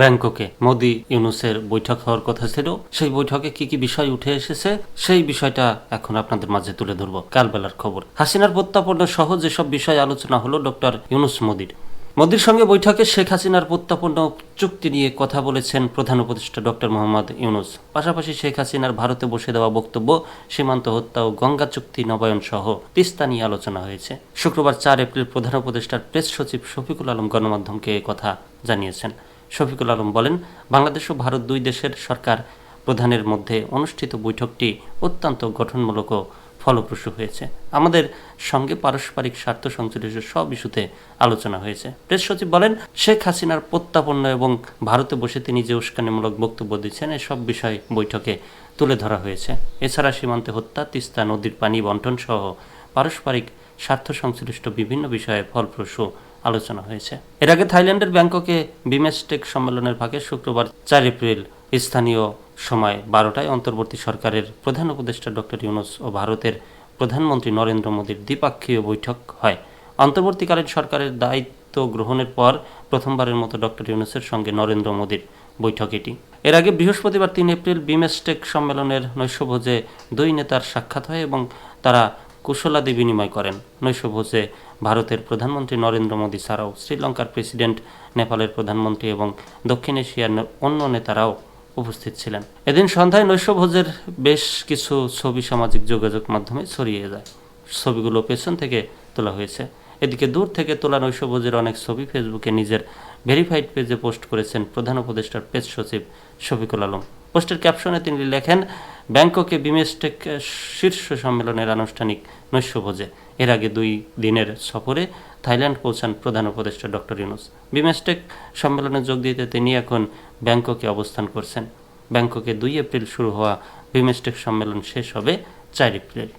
ব্যাংককে। মোদি ইউনুসের বৈঠক হওয়ার কথা ছিল। সেই বৈঠকে কি কি বিষয় উঠে এসেছে, সেই বিষয়টা এখন আপনাদের মাঝে তুলে ধরবো। কালবেলার খবর। হাসিনার প্রত্যাপন্ন সহ যেসব বিষয় আলোচনা হলো ডক্টর ইউনুস মোদির। মোদির সঙ্গে বৈঠকে শেখ হাসিনার প্রত্যাপন্ন চুক্তি নিয়ে কথা বলেছেন প্রধান উপদেষ্টা ডক্টর মোহাম্মদ ইউনুস। পাশাপাশি শেখ হাসিনার ভারতে বসে দেওয়া বক্তব্য, সীমান্ত হত্যা ও গঙ্গা চুক্তি নবায়ন সহ তিস্তা নিয়ে আলোচনা হয়েছে। শুক্রবার চার এপ্রিল প্রধান উপদেষ্টার প্রেস সচিব শফিকুল আলম গণমাধ্যমকে কথা জানিয়েছেন। শফিকুল আলম বলেন, বাংলাদেশ ও ভারত দুই দেশের সরকার প্রধানের মধ্যে অনুষ্ঠিত বৈঠকটি অত্যন্ত গঠনমূলক ও ফলপ্রসূ হয়েছে। আমাদের সঙ্গে পারস্পরিক স্বার্থ সংশ্লিষ্ট সব ইস্যুতে আলোচনা হয়েছে। প্রেস সচিব বলেন, শেখ হাসিনার প্রত্যাপন্ন এবং ভারতে বসে তিনি যে উস্কানিমূলক বক্তব্য দিচ্ছেন, এসব বিষয় বৈঠকে তুলে ধরা হয়েছে। এছাড়া সীমান্তে হত্যা, তিস্তা নদীর পানি বন্টন সহ পারস্পরিক স্বার্থ সংশ্লিষ্ট বিভিন্ন বিষয়ে ফলপ্রসূ আলোচনা হয়েছে। এর আগে থাইল্যান্ডের ব্যাংককে বিমেস্টেক সম্মেলনের ভাগে শুক্রবার চার এপ্রিল স্থানীয় সময় বারোটায় অন্তর্বর্তী সরকারের প্রধান উপদেষ্টা ডক্টর ইউনুস ও ভারতের প্রধানমন্ত্রী নরেন্দ্র মোদীর দ্বিপাক্ষীয় বৈঠক হয়। অন্তর্বর্তীকালীন সরকারের দায়িত্ব গ্রহণের পর প্রথমবারের মতো ডক্টর ইউনুসের সঙ্গে নরেন্দ্র মোদীর বৈঠক এটি। এর আগে বৃহস্পতিবার তিন এপ্রিল বিমেস্টেক সম্মেলনের নৈশভোজে দুই নেতার সাক্ষাৎ হয় এবং তারা কুশলাদি বিনিময় করেন। নৈশভোজে ভারতের প্রধানমন্ত্রী নরেন্দ্র মোদী ছাড়াও শ্রীলঙ্কার প্রেসিডেন্ট নেপালের প্রধানমন্ত্রী এবং দক্ষিণ এশিয়ার অন্য নেতারাও উপস্থিত ছিলেন। এদিন সন্ধ্যায় নৈশভোজের বেশ কিছু ছবি সামাজিক যোগাযোগ মাধ্যমে ছড়িয়ে যায়। ছবিগুলো পেছন থেকে তোলা হয়েছে। এদিকে দূর থেকে তোলা নৈশভোজের অনেক ছবি ফেসবুকে নিজের ভেরিফাইড পেজে পোস্ট করেছেন প্রধান উপদেষ্টার পেজ সচিব শফিকুল আলম। পোস্টের ক্যাপশনে তিনি লেখেন, ব্যাংককে বিমেস্টেক শীর্ষ সম্মেলনের আনুষ্ঠানিক নৈশভোজে এর আগে দুই দিনের সফরে থাইল্যান্ড পৌঁছান প্রধান উপদেষ্টা ডক্টর ইউনুস। বিমেস্টেক সম্মেলনে যোগ দিতে তিনি এখন ব্যাংককে অবস্থান করছেন। ব্যাংককে দুই এপ্রিল শুরু হওয়া বিমেস্টেক সম্মেলন শেষ হবে চার এপ্রিল।